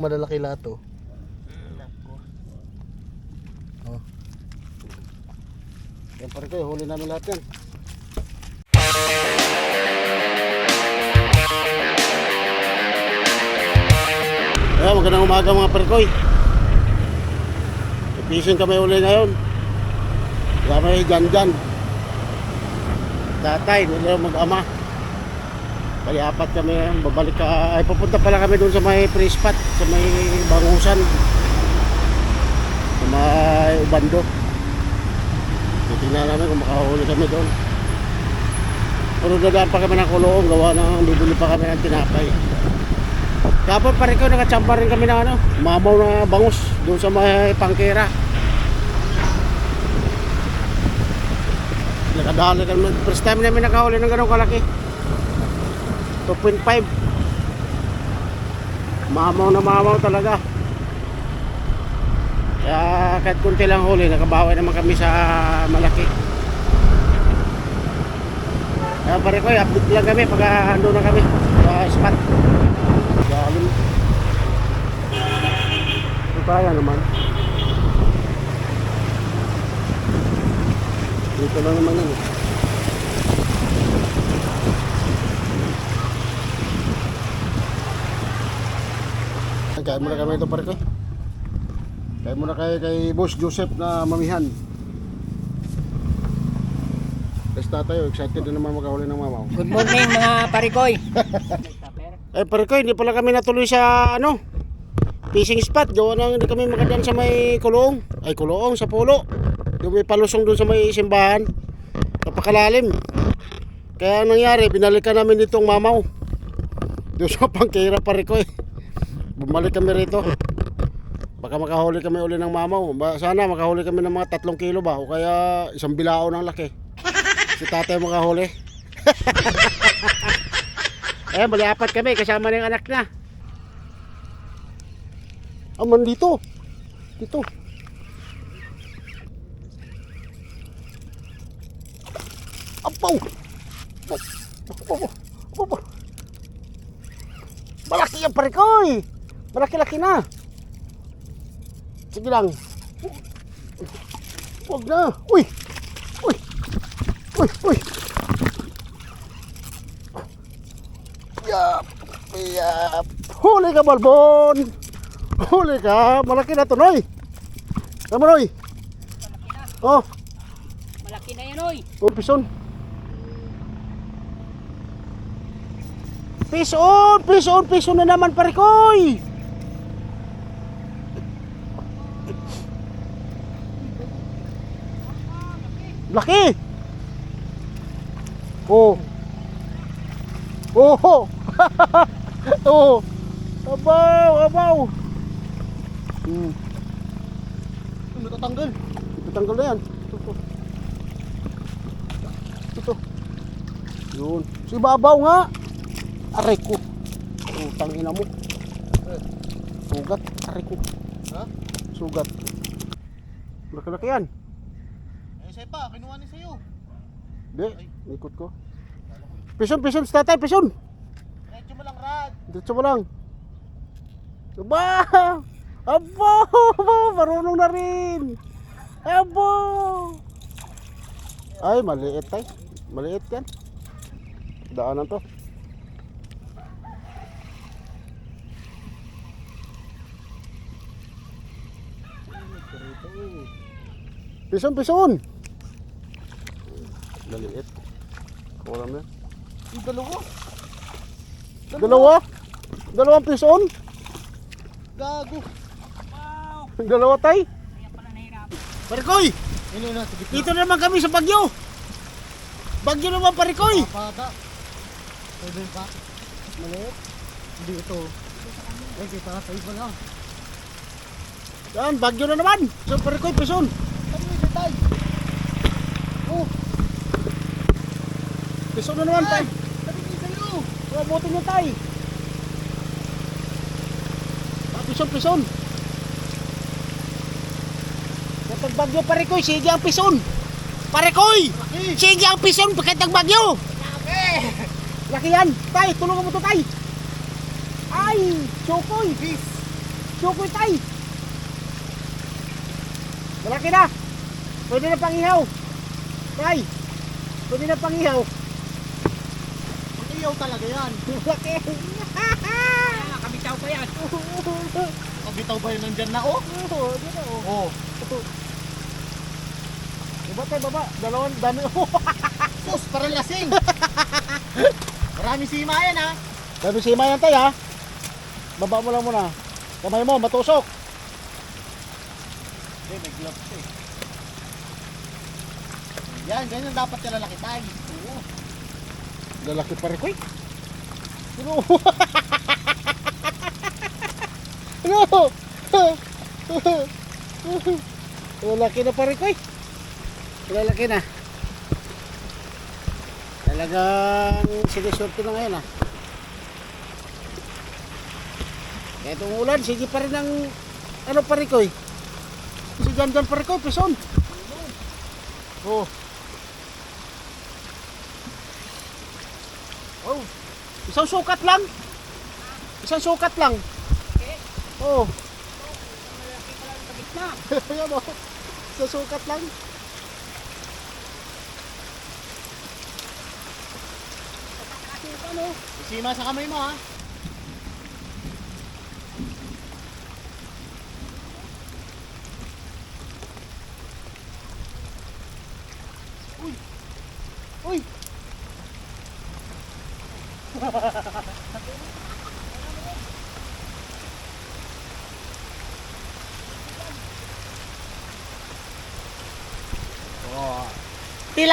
Malalaki lahat oh. Nako. Oh. Yan pare ko, huli namin lahat yan. Kaya magandang umaga mga parikoy. Fishing kami uli ngayon. Kami dyan dyan. Tatay, nila mag-ama. Bali apat kami, babalik ka, ay pupunta pala kami doon sa may free spot, sa may bangusan. Sa may ubando. Titingnan namin kung makahuli kami doon. Pero dadaan pa kami ng kulong, gawa ng bibili pa kami ng tinapay. Kapag pare ko, nakachamba rin kami ng ano, mamaw na bangus doon sa may pangkera. Nakadali kami. First time namin nakahuli ng ganong kalaki. 2.5. Mamaw na mamaw talaga. Kaya kahit kunti lang huli, nakabawi naman kami sa malaki. Kaya pare ko, update lang kami pag ah, ando na kami sa spot. Galing. Ito kaya naman. Dito lang naman yun. eh. Kaya muna kami ito pare ko. Kaya muna kay, kay Boss Joseph na mamihan. Tapos tayo, excited na naman makahuli ng mamaw. Good morning mga parikoy. Eh pare ko, hindi pala kami natuloy sa ano fishing spot. Gawa na hindi kami makadaan sa may kulong. Ay kulong, sa pulo. Yung may palusong doon sa may simbahan. Napakalalim. Kaya ang nangyari, binalikan namin ditong mamaw. Doon sa pangkira pare ko eh. Bumalik kami rito. Baka makahuli kami uli ng mamaw. Sana makahuli kami ng mga tatlong kilo ba? O kaya isang bilao ng laki. Si tatay makahuli. Eh, bali apat kami kasama ng anak na. Aman dito. Dito. Apaw! Apaw! Apaw! Apaw! Malaki ko eh. Malaki-laki na. Sige lang. Huwag na. Uy! Uy! Uy! Uy! Yap! Yap! Huli ka, Balbon! Huli ka! Malaki na to, Noy! Tama, Noy! Oh, Malaki na yan oy. oh, pison! Pison! Pison! Pison na naman, parikoy! Laki! Oh! Oh! oh! Abaw! Abaw! Hmm. Natatanggal. Natatanggal na yan. Ito, ito. Ito. Yun. Si Babaw nga. Aray ko. Utang ina mo. Sugat. Aray ko. Ha? Sugat. Laki-laki yan. Eh, sa'yo pa, kinuha ni sa'yo. Hindi. Ikot ko. Pison. sa Tatay, pison. Medyo mo lang, Rad. Dito mo lang. Aba! Aba! Marunong na rin. Aba! Ay, maliit tay. Maliit yan. Daanan to. Pison, pison! Maliit. Kulang na. Yung dalawa. Dalawa? Dalawang pison? Gago. Dalawa tay? Kaya pala nahirap. Parikoy! Ano na, sige. Dito naman kami sa Bagyo! Bagyo naman Parikoy! Bata. Pwede pa. Maliit. Hindi ito. Ay, kita ka sa'yo pala. Yan, Bagyo na naman! So Parikoy, pison! Ano yung detay? Oh, Pison na naman tay! sabi ko sa'yo. Mabuti niyo tay! Pison, pison! Kapag Bagyo Parikoy, sige ang pison! Parikoy! Laki. Sige ang pison pagkat ng Bagyo! Laki yan! Tay, tulungan mo to tay! Ay! Chokoy! Sukoy tay! Malaki na! Pwede na pangihaw! Tay! Pwede na pangihaw! Iyaw talaga yan. Malaki! Ah, kabitaw pa yan. Kabitaw ba yun nandyan na oh? Oo, yun oh. Oo. Baba tayo, baba. Dalawang dami. Oh. Sus, parang lasing. Marami sima yan ha. Dami sima yan tayo, ha? Baba mo lang muna. Kamay mo, matusok. Eh, may gloves eh. Yan, ganyan dapat yung lalaki tayo. Lalaki pa rin ko, eh. Ano? ano? Lalaki na pa rin ko, eh. Lalaki na. Talagang siniswerte na ngayon, ha? Kaya itong ulan, sige pa rin ang ano pa rin ko, eh. Si Jan Jan pa rin ko, pison. Oh. Isang sukat lang. Isang sukat lang. Oh. Pala sa gitna. Ayan oh. Isang sukat lang. Sima sa kamay mo ha.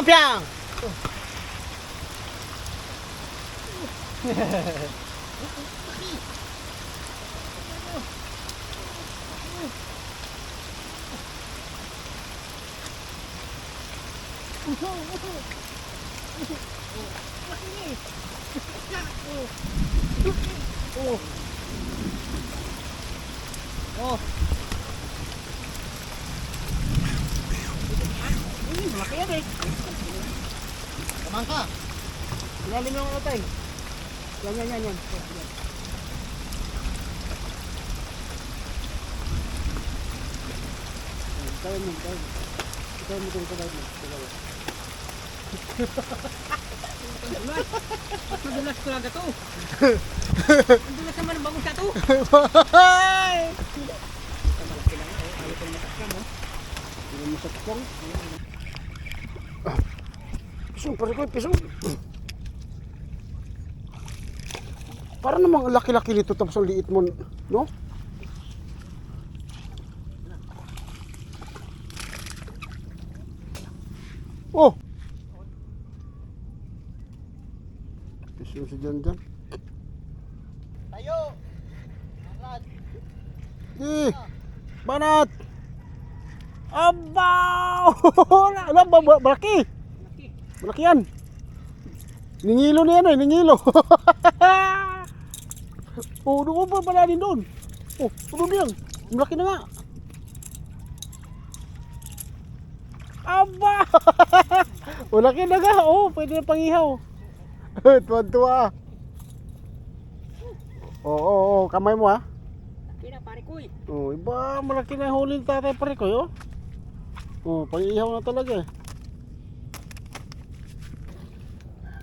Tilapia. Oh. Uy, malaki yan eh. Kamang ka. Ilalim yung ano tayo. Yan, yan, yan, yan. Yan. Tayo mo, tayo mo. Tayo mo kung tayo mo. Tayo mo. Mas madulas talaga to. Madulas naman ang bangus na to. Malaki lang oh. Ayaw kong matakam oh. Hindi mo sa tukong. Pisong, pare ko, pisong. Para namang ang laki-laki nito tapos ang liit mo, no? Oh! Pisong si Jan Jan. Tayo. Angat. Eh, banat! Abaw! Alam ba, ba- malaki? Yan. Ningilo na yan eh, ningilo. oh, doon pa pala din doon. Oh, doon yan. Malaki na nga. Aba! Malaki na nga. Oh, pwede na pangihaw. Tuwan-tuwa. Oo, oo, oo, kamay mo ha. Ko eh. Oh, iba malaki na huli ni tatay pare ko, yo. Oh, pang-ihaw na talaga eh.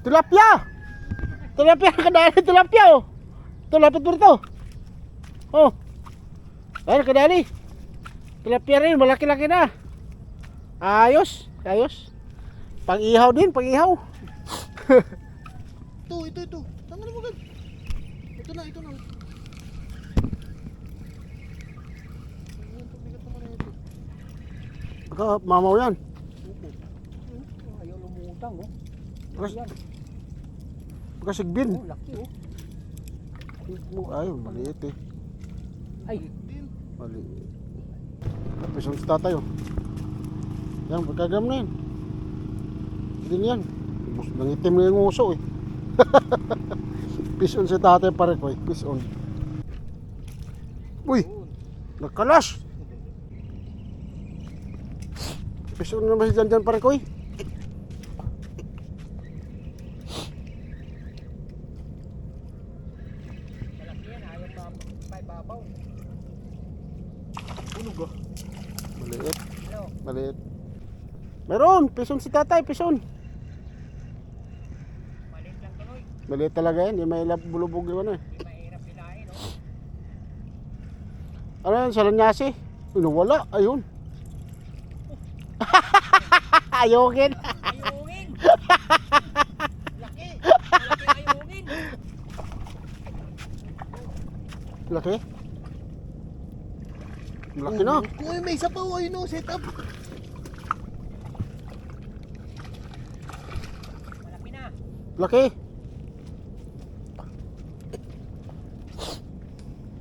Tilapia! Tilapia kadali, tilapia oh. Tilapia po rito. Oh. Ayun, kadali. Tilapia rin, malaki-laki na. Ayos, ayos. Pang-ihaw din, pang-ihaw. Ito, ito, ito. Tanggalin mo agad. Ito na, ito na. Ito. Mamaw yan. Ayaw lumutang oh. Baka, Yan. baka sigbin. Oh, laki oh. Ayun, maliit eh. Ay, Din. Mali. Pisong sa tatay oh. Yan, pagkagam na yan. Din yan. Nangitim na yung uso eh. Pison si tatay pare ko eh. Pison. Uy! Nagkalas! Pison naman si Jan Jan pare ko eh. malaki yan. Ayaw pa pa ibabaw. Maliit. Ano? Maliit. Meron! Pison si tatay, pison. Maliit lang tuloy. Maliit talaga yan. Hindi may lap bulubog yung ano eh. Hindi mahirap pilahin, no? Ano yan? Salanyasi? Ano, wala. Ayun. Ayogin. Ayungin! Laki! Malaki ayungin! Laki. Laki na. Uy, may isa pa. Uy, no, set up. Malaki na. Laki.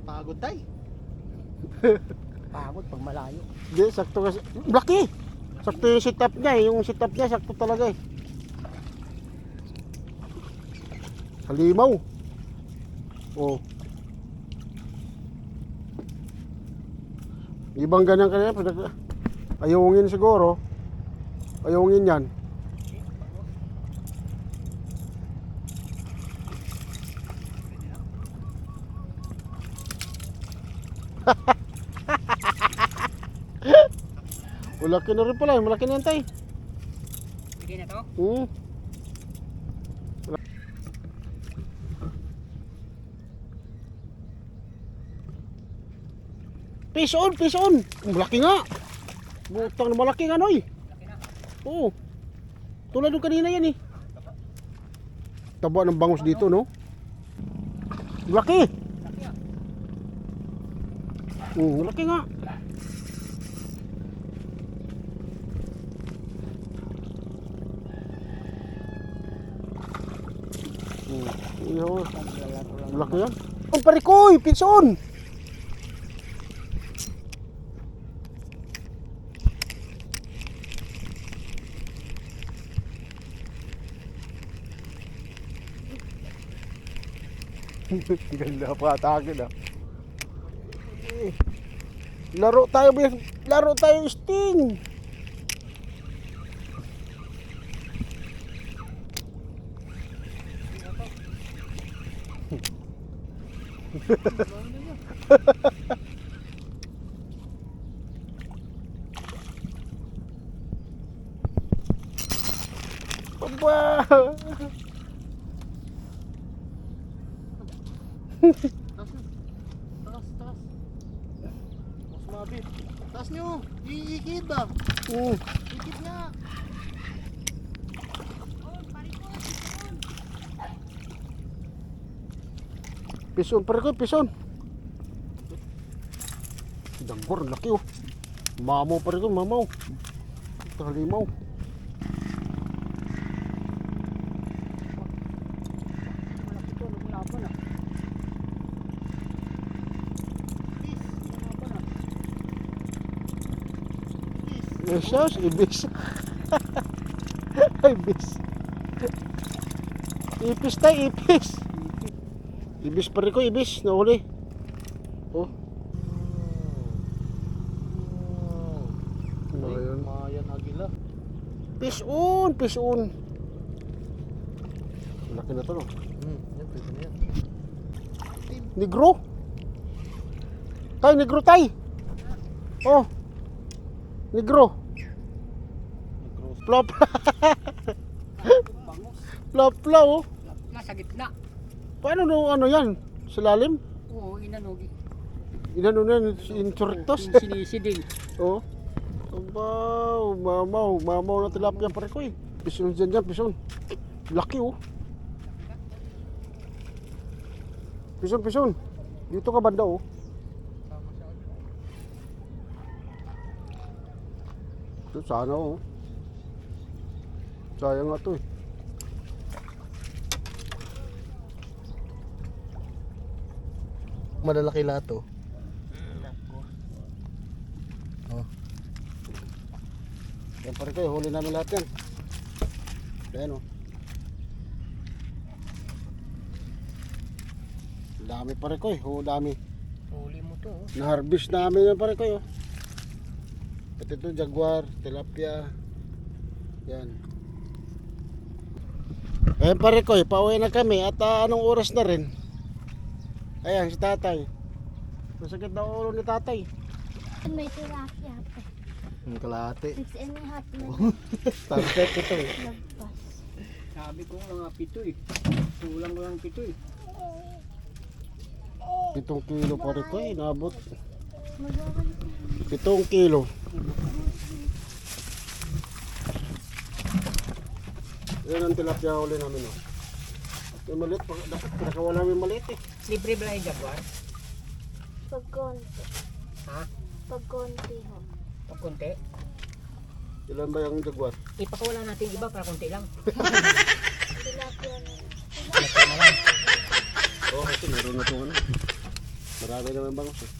Pagod tay. Pagod pag malayo. Hindi, sakto kasi. Laki! Sakto yung setup niya eh. Yung setup niya, sakto talaga eh. Halimaw. Oh. Ibang ganyan kanina. Ayungin siguro. Ayungin yan. Malaki na rin pala. Malaki na yan tay. Bigay na to. Hmm. Fish on, fish on. Malaki nga. Butang malaki nga noy. Laki na. Oo. Tulad ng kanina yan eh. Taba ng bangus dito no. Laki. Laki ah. Hmm, malaki nga. Iyo. Laki yan. Ang parikoy, pinson. Ganda pa atake na. Laro tayo. Laro tayo, Sting. Aba! Mm. Ikid nga. Pison, pare ko, pison. Dagwar, laki oh. Mamaw pare ko, mamaw. Talimaw. Malaki to. Lumulaban ah. Lumulaban Esos, ibis. ibis. Ipis tayo, ipis. Ibis pare ko, ibis. Nahuli. Oh. Ano ba yun? Mayan agila. Pison, pison. Laki na to no. Hmm, yan, na yan. Negro. Tay, negro tay. Oh. Negro. Plop. Plop, plop. Oh. Nasa gitna. Paano no, ano yan? Sa lalim? Oo, inanugi. Inano na insurrectos. Yung sinisiding. Oh. Abaw, mamaw, mamaw na tilapia pare ko eh. Pison dyan dyan, pison. Laki oh. Pison, pison. Dito ka banda oh. Ito sana oh. Sayang nga to eh. Malalaki lahat to. Yan pare ko, huli namin lahat yan. Ayan oh. Dami pare ko eh, oh, dami. Huli mo to. oh. Na-harvest namin yan pare ko. Oh. Ito ito, jaguar, tilapia. Yan. Ayan pare ko, pauwi na kami at ah, anong oras na rin? Ayan, si tatay. Masakit na ulo ni tatay. May tilapia pa. Yung kalahati. Six and a half na Perfect ito eh. lagpas. Sabi ko nga pito eh. Kulang lang pito eh. Pitong kilo pare ko eh. Nabot. Pitong kilo. Yan ang tilapia uli namin oh. Yung maliit, pag- dapat pinakawala namin maliit eh. Libre ba yung jaguar? Pag konti. Ha? Pag konti ho. Pag konti? Ilan ba yung jaguar? Ipakawala natin iba para konti lang. Tilapia na. Konti na lang. Oo, oh, ito meron na itong ano. Marami naman bangos eh.